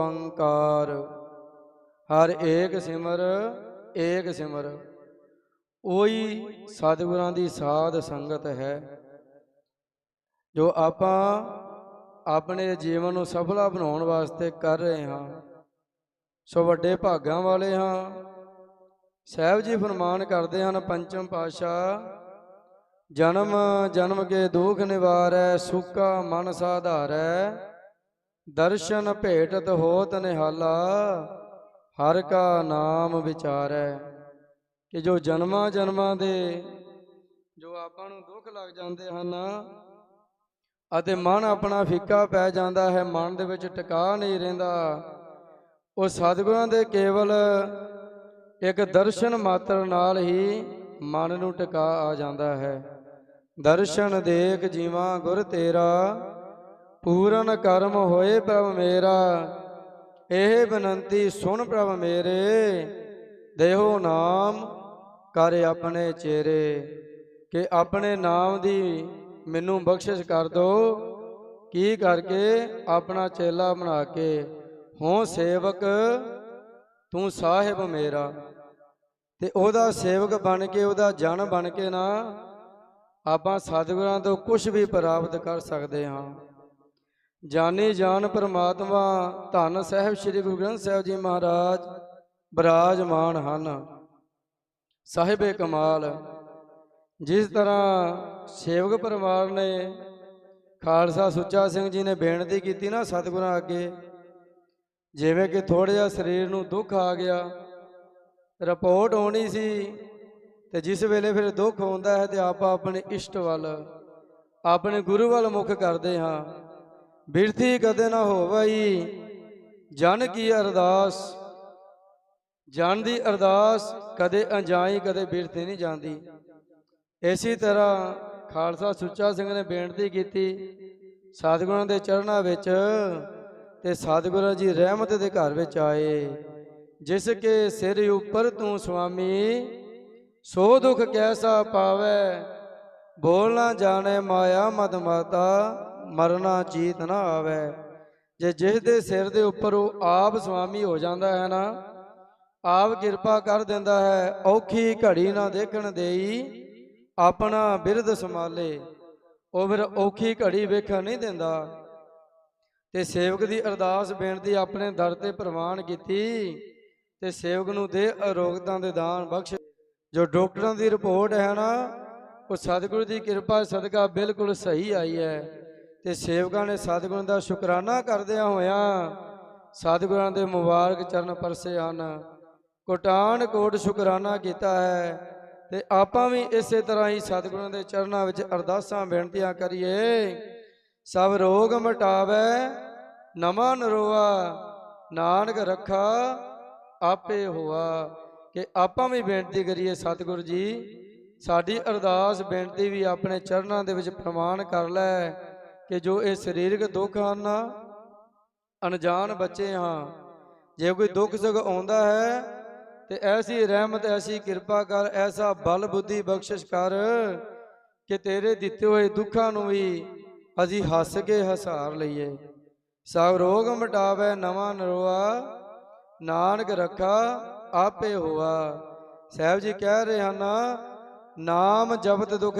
ਓੰਕਾਰ। ਹਰ ਏਕ ਸਿਮਰ ਏਕ ਸਿਮਰ। ਉਹੀ ਸਤਿਗੁਰਾਂ ਦੀ ਸਾਧ ਸੰਗਤ ਹੈ, ਜੋ ਆਪਾਂ ਆਪਣੇ ਜੀਵਨ ਨੂੰ ਸਫਲਾ ਬਣਾਉਣ ਵਾਸਤੇ ਕਰ ਰਹੇ ਹਾਂ। ਸੋ ਵੱਡੇ ਭਾਗਾਂ ਵਾਲੇ ਹਾਂ। ਸਾਹਿਬ ਜੀ ਫਰਮਾਨ ਕਰਦੇ ਹਨ, ਪੰਚਮ ਪਾਤਸ਼ਾਹ, ਜਨਮ ਜਨਮ ਕੇ ਦੁਖ ਨਿਵਾਰੈ, ਸੁੱਕਾ ਮਨ ਸਾਧਾਰੈ। ਦਰਸ਼ਨ ਭੇਟਤ ਹੋਤ ਨਿਹਾਲਾ, ਹਰ ਕਾ ਨਾਮ ਵਿਚਾਰੈ। ਕਿ ਜੋ ਜਨਮਾਂ ਜਨਮਾਂ ਦੇ, ਜੋ ਆਪਾਂ ਨੂੰ ਦੁੱਖ ਲੱਗ ਜਾਂਦੇ ਹਨ, ਅਤੇ ਮਨ ਆਪਣਾ ਫਿੱਕਾ ਪੈ ਜਾਂਦਾ ਹੈ, ਮਨ ਦੇ ਵਿੱਚ ਟਿਕਾ ਨਹੀਂ ਰਹਿੰਦਾ, ਉਹ ਸਤਿਗੁਰਾਂ ਦੇ ਕੇਵਲ ਇੱਕ ਦਰਸ਼ਨ ਮਾਤਰ ਨਾਲ ਹੀ ਮਨ ਨੂੰ ਟਿਕਾ ਆ ਜਾਂਦਾ ਹੈ। ਦਰਸ਼ਨ ਦੇਖ ਜੀਵਾਂ ਗੁਰ ਤੇਰਾ ਪੂਰਨ ਕਰਮ ਹੋਏ ਪ੍ਰਭ ਮੇਰਾ, ਇਹ ਬਨੰਤੀ ਸੁਣ ਪ੍ਰਭ ਮੇਰੇ, ਦੇਹੋ ਨਾਮ ਕਰ ਆਪਣੇ ਚਿਹਰੇ, ਕਿ ਆਪਣੇ ਨਾਮ ਦੀ ਮੈਨੂੰ ਬਖਸ਼ਿਸ਼ ਕਰ ਦੋ, ਕੀ ਕਰਕੇ ਆਪਣਾ ਚੇਲਾ ਬਣਾ ਕੇ ਹੋਂ ਸੇਵਕ ਤੂੰ ਸਾਹਿਬ ਮੇਰਾ। ਤੇ ਉਹਦਾ ਸੇਵਕ ਬਣ ਕੇ, ਉਹਦਾ ਜਨ ਬਣ ਕੇ ਨਾ ਆਪਾਂ ਸਤਿਗੁਰਾਂ ਤੋਂ ਕੁਝ ਵੀ ਪ੍ਰਾਪਤ ਕਰ ਸਕਦੇ ਹਾਂ। ਜਾਨੀ ਜਾਨ ਪਰਮਾਤਮਾ, ਧੰਨ ਸਾਹਿਬ ਸ੍ਰੀ ਗੁਰੂ ਗ੍ਰੰਥ ਸਾਹਿਬ ਜੀ ਮਹਾਰਾਜ, ਬਿਰਾਜਮਾਨ ਹਨ। ਸਾਹਿਬੇ ਕਮਾਲ, ਜਿਸ ਤਰ੍ਹਾਂ ਸੇਵਕ ਪਰਿਵਾਰ ਨੇ ਖਾਲਸਾ ਸੁੱਚਾ ਸਿੰਘ ਜੀ ਨੇ ਬੇਨਤੀ ਕੀਤੀ ਨਾ ਸਤਿਗੁਰਾਂ ਅੱਗੇ, ਜਿਵੇਂ ਕਿ ਥੋੜਾ ਜਿਹਾ ਸਰੀਰ ਨੂੰ ਦੁੱਖ ਆ ਗਿਆ, ਰਿਪੋਰਟ ਆਉਣੀ ਸੀ, ਤੇ ਜਿਸ ਵੇਲੇ ਫਿਰ ਦੁੱਖ ਹੁੰਦਾ ਹੈ ਤੇ ਆਪਾਂ ਆਪਣੇ ਇਸ਼ਟ ਵੱਲ, ਆਪਣੇ ਗੁਰੂ ਵੱਲ ਮੁਖ ਕਰਦੇ ਹਾਂ। ਬਿਰਥੀ ਕਦੇ ਨਾ ਹੋਵਈ। ਜਨ ਕੀ ਅਰਦਾਸ? ਜਨ ਦੀ ਅਰਦਾਸ ਕਦੇ ਅਣਜਾਈ ਕਦੇ ਬਿਰਥੀ ਨਹੀਂ ਜਾਂਦੀ। ਇਸੇ ਤਰ੍ਹਾਂ ਖਾਲਸਾ ਸੁੱਚਾ ਸਿੰਘ ਨੇ ਬੇਨਤੀ ਕੀਤੀ, ਸਤਿਗੁਰਾਂ ਦੇ ਚਰਨਾਂ ਵਿੱਚ ਤੇ ਸਤਿਗੁਰਾਂ ਜੀ ਰਹਿਮਤ ਦੇ ਘਰ ਵਿੱਚ ਆਏ। ਜਿਸ ਕੇ ਸਿਰ ਉੱਪਰ ਤੂੰ ਸੁਆਮੀ ਸੋ ਦੁਖ ਕੈਸਾ ਪਾਵੇ ਬੋਲ ਨਾ ਜਾਣੇ ਮਾਇਆ ਮਦ ਮਾਤਾ, ਮਰਨਾ ਚੀਤ ਨਾ ਆਵੇ। ਜੇ ਜਿਸ ਦੇ ਸਿਰ ਦੇ ਉੱਪਰ ਉਹ ਆਪ ਸੁਆਮੀ ਹੋ ਜਾਂਦਾ ਹੈ ਨਾ, ਆਪ ਕਿਰਪਾ ਕਰ ਦਿੰਦਾ ਹੈ, ਔਖੀ ਘੜੀ ਨਾ ਦੇਖਣ ਦੇਈ, ਆਪਣਾ ਬਿਰਧ ਸੰਭਾਲੇ। ਉਹ ਫਿਰ ਔਖੀ ਘੜੀ ਵੇਖਣ ਨਹੀਂ ਦਿੰਦਾ। ਤੇ ਸੇਵਕ ਦੀ ਅਰਦਾਸ ਬੇਨਤੀ ਆਪਣੇ ਦਰ ਤੇ ਪ੍ਰਵਾਨ ਕੀਤੀ, ਤੇ ਸੇਵਕ ਨੂੰ ਦੇ ਅਰੋਗਤਾਂ ਦੇ ਦਾਨ ਬਖਸ਼। ਜੋ ਡਾਕਟਰਾਂ ਦੀ ਰਿਪੋਰਟ ਹੈ ਨਾ ਉਹ ਸਤਿਗੁਰੂ ਦੀ ਕਿਰਪਾ ਸਦਕਾ ਬਿਲਕੁਲ ਸਹੀ ਆਈ ਹੈ ਤੇ ਸੇਵਕਾਂ ਨੇ ਸਤਿਗੁਰਾਂ ਦਾ ਸ਼ੁਕਰਾਨਾ ਕਰਦਿਆਂ ਹੋਇਆਂ ਸਤਿਗੁਰਾਂ ਦੇ ਮੁਬਾਰਕ ਚਰਨ ਪਰਸੇ ਹਨ। ਕੋਟਾਨ ਕੋਟ ਸ਼ੁਕਰਾਨਾ ਕੀਤਾ ਹੈ ਤੇ ਆਪਾਂ ਵੀ ਇਸੇ ਤਰ੍ਹਾਂ ਹੀ ਸਤਿਗੁਰਾਂ ਦੇ ਚਰਨਾਂ ਵਿੱਚ ਅਰਦਾਸਾਂ ਬੇਨਤੀਆਂ ਕਰੀਏ। ਸਭ ਰੋਗ ਮਟਾਵੇ, ਨਮਾ ਨਰੋਆ, ਨਾਨਕ ਰੱਖਾ, ਆਪੇ ਹੋਆ। ਕਿ ਆਪਾਂ ਵੀ ਬੇਨਤੀ ਕਰੀਏ ਸਤਿਗੁਰੂ ਜੀ ਸਾਡੀ ਅਰਦਾਸ ਬੇਨਤੀ ਵੀ ਆਪਣੇ ਚਰਨਾਂ ਦੇ ਵਿੱਚ ਪ੍ਰਮਾਣ ਕਰ ਲੈ ਕਿ ਜੋ ਇਹ ਸਰੀਰਕ ਦੁੱਖ ਹਨ, ਅਣਜਾਣ ਬੱਚੇ ਹਾਂ। ਜੇ ਕੋਈ ਦੁੱਖ ਸੁਖ ਆਉਂਦਾ ਹੈ, ਤੇ ਐਸੀ ਰਹਿਮਤ, ਐਸੀ ਕਿਰਪਾ ਕਰ, ਐਸਾ ਬਲ ਬੁੱਧੀ ਬਖਸ਼ਿਸ਼ ਕਰ ਕਿ ਤੇਰੇ ਦਿੱਤੇ ਹੋਏ ਦੁੱਖਾਂ ਨੂੰ ਵੀ ਅਸੀਂ ਹੱਸ ਕੇ ਹਸਾਰ ਲਈਏ। ਸਭ ਰੋਗ ਮਟਾਵੇ, ਨਵਾਂ ਨਰੋਆ, ਨਾਨਕ ਰੱਖਾ, ਆਪੇ ਹੋਆ। ਸਾਹਿਬ ਜੀ ਕਹਿ ਰਹੇ ਹਨ ਨਾਮ ਜਪਤ ਦੁਖ